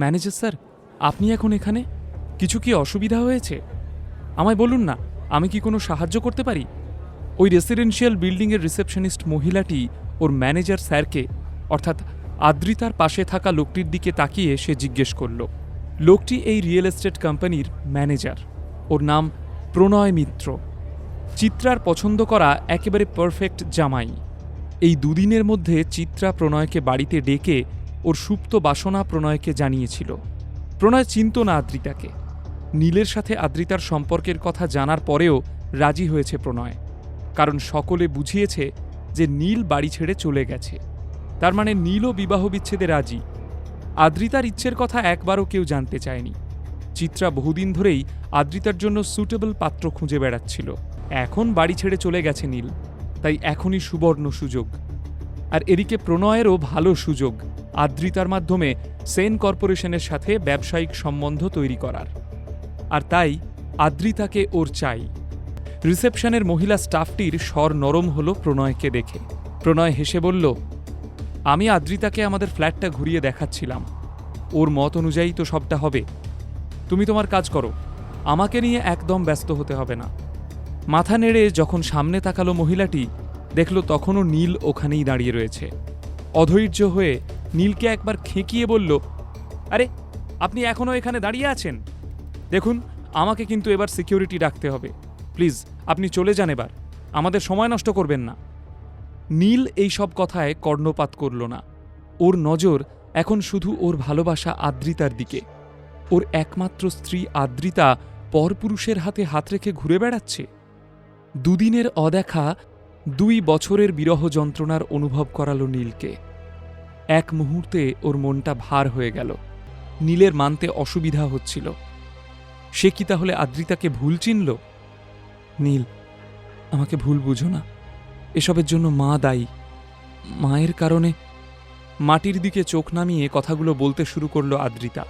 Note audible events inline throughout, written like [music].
Manager sir, আপনি এখন এখানে? কিছু কি অসুবিধা হয়েছে? আমায় বলুন না, আমি কি কোনো সাহায্য করতে পারি? ওই রেসিডেন্সিয়াল বিল্ডিংয়ের রিসেপশনিস্ট মহিলাটি ওর ম্যানেজার স্যারকে, অর্থাৎ আদ্রিতার পাশে থাকা লোকটির দিকে তাকিয়ে সে জিজ্ঞেস করল, লোকটি এই রিয়েল এস্টেট কোম্পানির ম্যানেজার। ওর নাম প্রণয় মিত্র। চিত্রার পছন্দ করা একেবারে পারফেক্ট জামাই। এই দুদিনের মধ্যে চিত্রা প্রণয়কে বাড়িতে ডেকে ওর সুপ্ত বাসনা প্রণয়কে জানিয়েছিল। প্রণয় চিনত না আদ্রিতাকে। নীলের সাথে আদ্রিতার সম্পর্কের কথা জানার পরেও রাজি হয়েছে প্রণয়। কারণ সকলে বুঝিয়েছে যে নীল বাড়ি ছেড়ে চলে গেছে। তার মানে নীলও বিবাহ বিচ্ছেদে রাজি। আদ্রিতার ইচ্ছের কথা একবারও কেউ জানতে চায়নি। চিত্রা বহুদিন ধরেই আদ্রিতার জন্য সুটেবল পাত্র খুঁজে বেড়াচ্ছিল। এখন বাড়ি ছেড়ে চলে গেছে নীল। তাই এখনই সুবর্ণ সুযোগ। আর এদিকে প্রণয়েরও ভালো সুযোগ, আদ্রিতার মাধ্যমে সেন কর্পোরেশনের সাথে ব্যবসায়িক সম্বন্ধ তৈরি করার। আর তাই আদ্রিতাকে ওর চাই। রিসেপশনের মহিলা স্টাফটির স্বর নরম হলো প্রণয়কে দেখে। প্রণয় হেসে বলল, আমি আদ্রিতাকে আমাদের ফ্ল্যাটটা ঘুরিয়ে দেখাচ্ছিলাম। ওর মত অনুযায়ী তো সবটা হবে। তুমি তোমার কাজ করো। আমাকে নিয়ে একদম ব্যস্ত হতে হবে না। মাথা নেড়ে যখন সামনে তাকালো মহিলাটি দেখল তখনও নীল ওখানেই দাঁড়িয়ে রয়েছে। অধৈর্য হয়ে নীলকে একবার খেঁকিয়ে বলল, আরে, আপনি এখনও এখানে দাঁড়িয়ে আছেন? দেখুন, আমাকে কিন্তু এবার সিকিউরিটি রাখতে হবে। প্লিজ, আপনি চলে যান এবার। আমাদের সময় নষ্ট করবেন না। নীল এই সব কথায় কর্ণপাত করল না। ওর নজর এখন শুধু ওর ভালোবাসা আদ্রিতার দিকে। ওর একমাত্র স্ত্রী আদ্রিতা পরপুরুষের হাতে হাত রেখে ঘুরে বেড়াচ্ছে। দুদিনের অদেখা দুই বছরের বিরহ যন্ত্রণার অনুভব করালো নীলকে। এক মুহূর্তে ওর মনটা ভার হয়ে গেল। নীলের মানতে অসুবিধা হচ্ছিল। সে কি তাহলে আদ্রিতাকে ভুল চিনল? নীল, আমাকে ভুল বুঝো না। এসবের জন্য মা দায়ী। মায়ের কারণে মাটির দিকে চোখ নামিয়ে কথাগুলো বলতে শুরু করল আদ্রিতা।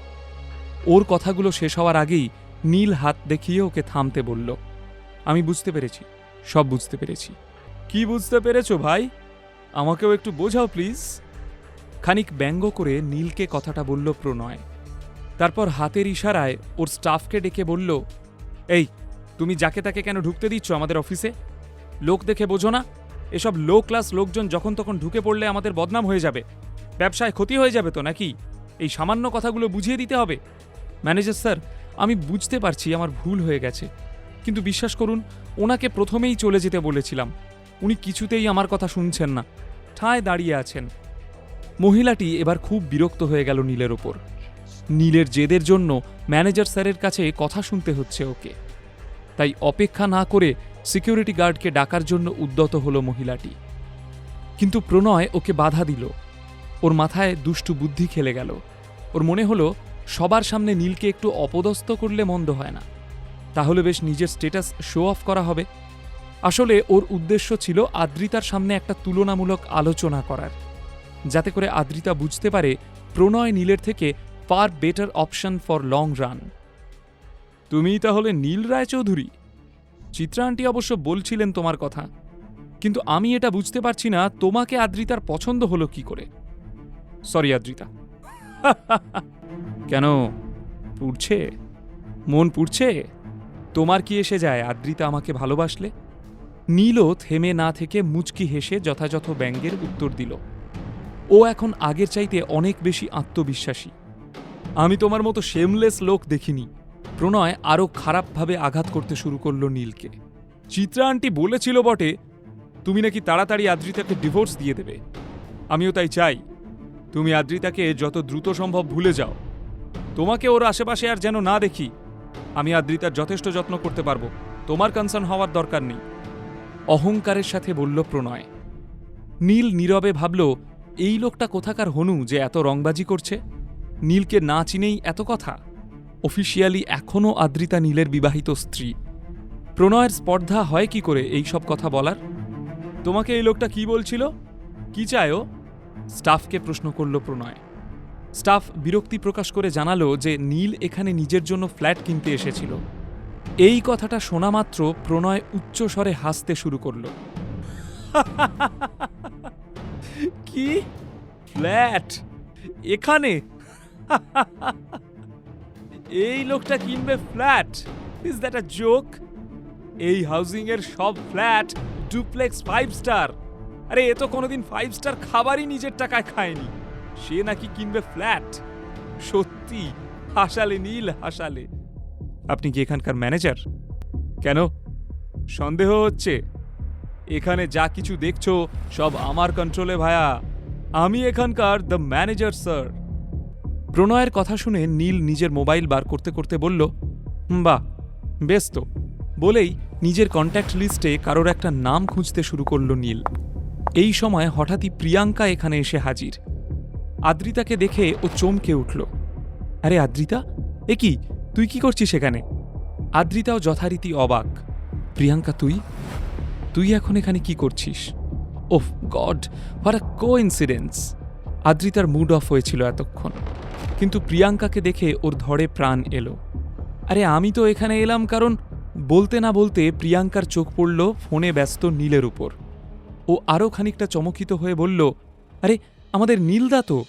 ওর কথাগুলো শেষ হওয়ার আগেই নীল হাত দেখিয়ে ওকে থামতে বলল, আমি বুঝতে পেরেছি, সব বুঝতে পেরেছি। কি বুঝতে পেরেছ ভাই? আমাকেও একটু বোঝাও, প্লিজ। খানিক ব্যঙ্গ করে নীলকে কথাটা বলল প্রণয়। তারপর হাতের ইশারায় ওর স্টাফকে ডেকে বলল, এই, তুমি যাকে তাকে কেন ঢুকতে দিচ্ছ আমাদের অফিসে? লোক দেখে বোঝো না। এসব লো ক্লাস লোকজন যখন তখন ঢুকে পড়লে আমাদের বদনাম হয়ে যাবে। ব্যবসায় ক্ষতি হয়ে যাবে তো নাকি? এই সামান্য কথাগুলো বুঝিয়ে দিতে হবে? ম্যানেজার স্যার, আমি বুঝতে পারছি, আমার ভুল হয়ে গেছে। কিন্তু বিশ্বাস করুন, ওনাকে প্রথমেই চলে যেতে বলেছিলাম। উনি কিছুতেই আমার কথা শুনছেন না। ঠায় দাঁড়িয়ে আছেন। মহিলাটি এবার খুব বিরক্ত হয়ে গেল নীলের ওপর। নীলের জেদের জন্য ম্যানেজার স্যারের কাছে কথা শুনতে হচ্ছে ওকে। তাই অপেক্ষা না করে সিকিউরিটি গার্ডকে ডাকার জন্য উদ্যত হলো মহিলাটি। কিন্তু প্রণয় ওকে বাধা দিল। ওর মাথায় দুষ্টু বুদ্ধি খেলে গেল। ওর মনে হলো সবার সামনে নীলকে একটু অপদস্থ করলে মন্দ হয় না। তাহলে বেশ নিজের স্টেটাস শো অফ করা হবে। আসলে ওর উদ্দেশ্য ছিল আদ্রিতার সামনে একটা তুলনামূলক আলোচনা করার। যাতে করে আদ্রিতা বুঝতে পারে প্রণয় নীলের থেকে far better option for long run তুমি তাহলে নীল রায়চৌধুরী? চিত্রা আন্টি অবশ্য বলছিলেন তোমার কথা। কিন্তু আমি এটা বুঝতে পারছি না তোমাকে আদ্রিতার পছন্দ হলো কি করে। সরি আদ্রিতা। কেন? পুড়ছে? মন পুড়ছে? তোমার কি এসে যায় আদ্রিতা আমাকে ভালোবাসলে? নীলও থেমে না থেকে মুচকি হেসে যথাযথ ব্যঙ্গের উত্তর দিল। ও এখন আগের চাইতে অনেক বেশি আত্মবিশ্বাসী। আমি তোমার মতো শেমলেস লোক দেখিনি। প্রণয় আরও খারাপভাবে আঘাত করতে শুরু করল নীলকে। চিত্রা আন্টি বলেছিল বটে, তুমি নাকি তাড়াতাড়ি আদ্রিতাকে ডিভোর্স দিয়ে দেবে। আমিও তাই চাই। তুমি আদ্রিতাকে যত দ্রুত সম্ভব ভুলে যাও। তোমাকে ওর আশেপাশে আর যেন না দেখি। আমি আদ্রিতার যথেষ্ট যত্ন করতে পারব। তোমার কনসার্ন হওয়ার দরকার নেই। অহংকারের সাথে বলল প্রণয়। নীল নীরবে ভাবল, এই লোকটা কোথাকার হনু যে এত রংবাজি করছে? নীলকে না চিনেই এত কথা? অফিসিয়ালি এখনও আদ্রিতা নীলের বিবাহিত স্ত্রী। প্রণয়ের স্পর্ধা হয় কি করে এই সব কথা বলার? তোমাকে এই লোকটা কি বলছিল? কি চায় স্টাফকে প্রশ্ন করল প্রণয়। স্টাফ বিরক্তি প্রকাশ করে জানালো যে নীল এখানে নিজের জন্য ফ্ল্যাট কিনতে এসেছিল। এই কথাটা শোনা মাত্র প্রণয় উচ্চস্বরে হাসতে শুরু করল। [laughs] কি? ফ্ল্যাট? এখানে? [laughs] এই লোকটা কিনবে flat? Is that a joke এই হাউজিং এর সব ফ্ল্যাট ডুপ্লেক্স ফাইভ স্টার। আরে, এ তো কোনোদিন ফাইভ স্টার খাবারই নিজের টাকায় খায়নি। সে নাকি কিনবে ফ্ল্যাট? সত্যি, হাসালে নীল হাসালে। আপনি কি এখানকার ম্যানেজার? কেন? সন্দেহ হচ্ছে। এখানে যা কিছু দেখছ সব আমার কন্ট্রোলে ভায়া। আমি এখানকার দ্য ম্যানেজার স্যার প্রণয়ের কথা শুনে নীল নিজের মোবাইল বার করতে করতে বলল "হুম, বাহ বেশ তো। বলেই নিজের কন্ট্যাক্ট লিস্টে কারোর একটা নাম খুঁজতে শুরু করল নীল। এই সময় হঠাৎই প্রিয়াঙ্কা এখানে এসে হাজির। আদ্রিতাকে দেখে ও চমকে উঠল। আরে আদ্রিতা? এ কি? তুই কি করছিস সেখানে আদ্রিতাও যথারীতি অবাক। প্রিয়াঙ্কা, তুই? তুই এখন এখানে কি করছিস? ওফ, god what a coincidence আদ্রিতার মুড অফ হয়েছিল এতক্ষণ। কিন্তু প্রিয়াঙ্কাকে দেখে ওর ধরে প্রাণ এলো। আরে, আমি তো এখানে এলাম কারণ বলতে না বলতে প্রিয়াঙ্কার চোখ পড়ল ফোনে ব্যস্ত নীলের উপর। ও আরও খানিকটা চমকিত হয়ে বলল, আরে, আমাদের নীলদা তো?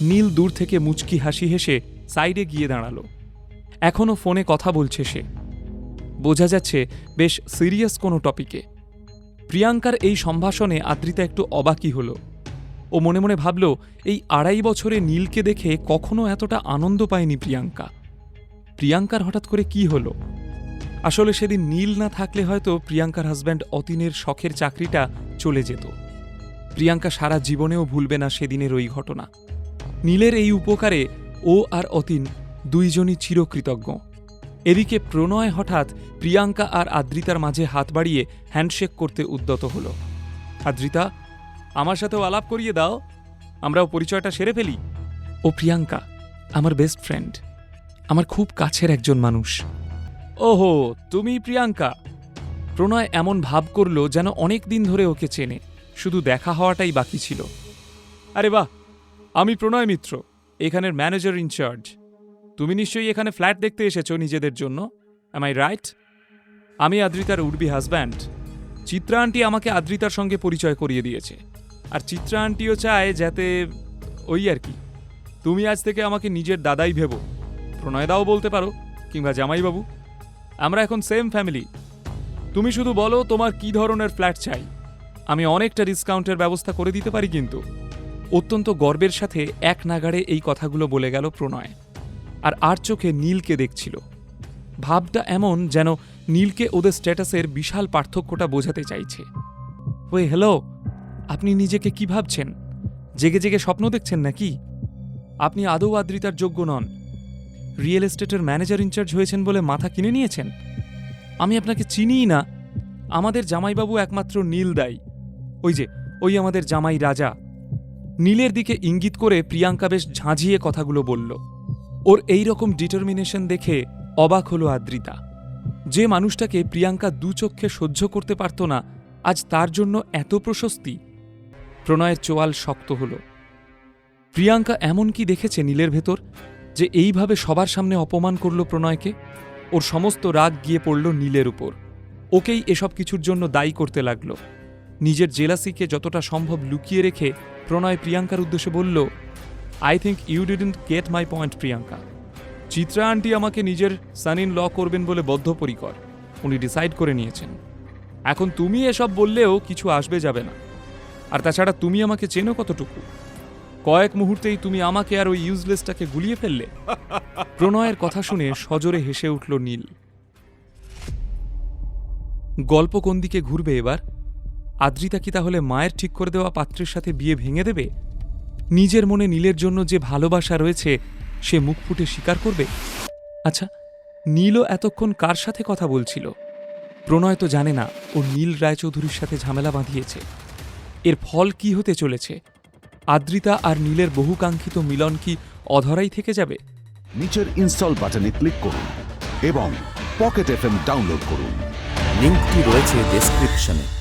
নীল দূর থেকে মুচকি হাসি হেসে সাইডে গিয়ে দাঁড়াল। এখনও ফোনে কথা বলছে সে। বোঝা যাচ্ছে বেশ সিরিয়াস কোনো টপিকে। প্রিয়াঙ্কার এই সম্ভাষণে আদ্রিতা একটু অবাকই হলো। ও মনে মনে ভাবল, এই আড়াই বছরে নীলকে দেখে কখনো এতটা আনন্দ পায়নি প্রিয়াঙ্কা। প্রিয়াঙ্কার হঠাৎ করে কি হলো? আসলে সেদিন নীল না থাকলে হয়তো প্রিয়াঙ্কার হাজব্যান্ড অতীনের শখের চাকরিটা চলে যেত। প্রিয়াঙ্কা সারা জীবনেও ভুলবে না সেদিনের ওই ঘটনা। নীলের এই উপকারে ও আর অতীন দুইজনই চিরকৃতজ্ঞ। এদিকে প্রণয় হঠাৎ প্রিয়াঙ্কা আর আদ্রিতার মাঝে হাত বাড়িয়ে হ্যান্ডশেক করতে উদ্যত হল। আদ্রিতা, আমার সাথেও আলাপ করিয়ে দাও। আমরাও পরিচয়টা সেরে ফেলি। ও প্রিয়াঙ্কা, আমার বেস্ট ফ্রেন্ড আমার খুব কাছের একজন মানুষ। ওহো তুমি প্রিয়াঙ্কা। প্রণয় এমন ভাব করল যেন অনেক দিন ধরে ওকে চেনে। শুধু দেখা হওয়াটাই বাকি ছিল। আরে বাহ! আমি প্রণয় মিত্র, এখানের ম্যানেজার ইনচার্জ তুমি নিশ্চয়ই এখানে ফ্ল্যাট দেখতে এসেছ নিজেদের জন্য। অ্যাম আই রাইট আমি আদ্রিতার would be husband Chitra aunty আমাকে আদ্রিতার সঙ্গে পরিচয় করিয়ে দিয়েছে। আর চিত্রা আন্টিও চায় যাতে ওই আর কি। তুমি আজ থেকে আমাকে নিজের দাদাই ভেবো। প্রণয়দাও বলতে পারো, কিংবা জামাইবাবু। আমরা এখন সেম ফ্যামিলি তুমি শুধু বলো তোমার কি ধরনের ফ্ল্যাট চাই। আমি অনেকটা ডিসকাউন্টের ব্যবস্থা করে দিতে পারি কিন্তু। অত্যন্ত গর্বের সাথে এক নাগাড়ে এই কথাগুলো বলে গেল প্রণয়। আর আর চোখে নীলকে দেখছিল। ভাবটা এমন যেন নীলকে ওদের স্ট্যাটাসের বিশাল পার্থক্যটা বোঝাতে চাইছে। ওয়ে, হ্যালো, আপনি নিজেকে কি ভাবছেন? জেগে জেগে স্বপ্ন দেখছেন নাকি? আপনি আদৌ আদ্রিতার যোগ্য নন। রিয়েল এস্টেটের ম্যানেজার ইনচার্জ হয়েছেন বলে মাথা কিনে নিয়েছেন? আমি আপনাকে চিনিই না। আমাদের জামাইবাবু একমাত্র নীল দাই ওই যে, ওই আমাদের জামাই রাজা। নীলের দিকে ইঙ্গিত করে প্রিয়াঙ্কা বেশ ঝাঁঝিয়ে কথাগুলো বলল। ওর এই রকম ডিটারমিনেশন দেখে অবাক হলো আদ্রিতা। যে মানুষটাকে প্রিয়াঙ্কা দু চক্ষে সহ্য করতে পারত না, আজ তার জন্য এত প্রশস্তি। প্রণয়ের চোয়াল শক্ত হল। প্রিয়াঙ্কা এমন কি দেখেছে নীলের ভেতর, যে এইভাবে সবার সামনে অপমান করল প্রণয়কে? ওর সমস্ত রাগ গিয়ে পড়ল নীলের উপর। ওকেই এসব কিছুর জন্য দায়ী করতে লাগল। নিজের জেলাসিকে যতটা সম্ভব লুকিয়ে রেখে প্রণয় প্রিয়াঙ্কার উদ্দেশ্যে বলল I think you didn't get my point Priyanka Chitra aunty আমাকে নিজের সান ইন ল করবেন বলে বদ্ধপরিকর। উনি ডিসাইড করে নিয়েছেন। এখন তুমি এসব বললেও কিছু আসবে যাবে না। আর তাছাড়া তুমি আমাকে চেনো কতটুকু? কয়েক মুহূর্তেই তুমি আমাকে আর ওই ইউজলেসটাকে গুলিয়ে ফেললে। প্রণয়ের কথা শুনে সজোরে হেসে উঠল নীল। গল্প কোন দিকে ঘুরবে এবার? আদ্রিতা কি তাহলে মায়ের ঠিক করে দেওয়া পাত্রের সাথে বিয়ে ভেঙে দেবে? নিজের মনে নীলের জন্য যে ভালোবাসা রয়েছে সে মুখ ফুটে স্বীকার করবে? আচ্ছা নীলও এতক্ষণ কার সাথে কথা বলছিল? প্রণয় তো জানে না ও নীল রায়চৌধুরীর সাথে ঝামেলা বাঁধিয়েছে। এর ফল কি হতে চলেছে? আদ্রিতা আর নীলের বহুকাঙ্ক্ষিত মিলন কি অধরাই থেকে যাবে? নিচের ইনস্টল বাটনে ক্লিক করুন এবং পকেট এফএম ডাউনলোড করুন। লিঙ্কটি রয়েছে ডেসক্রিপশনে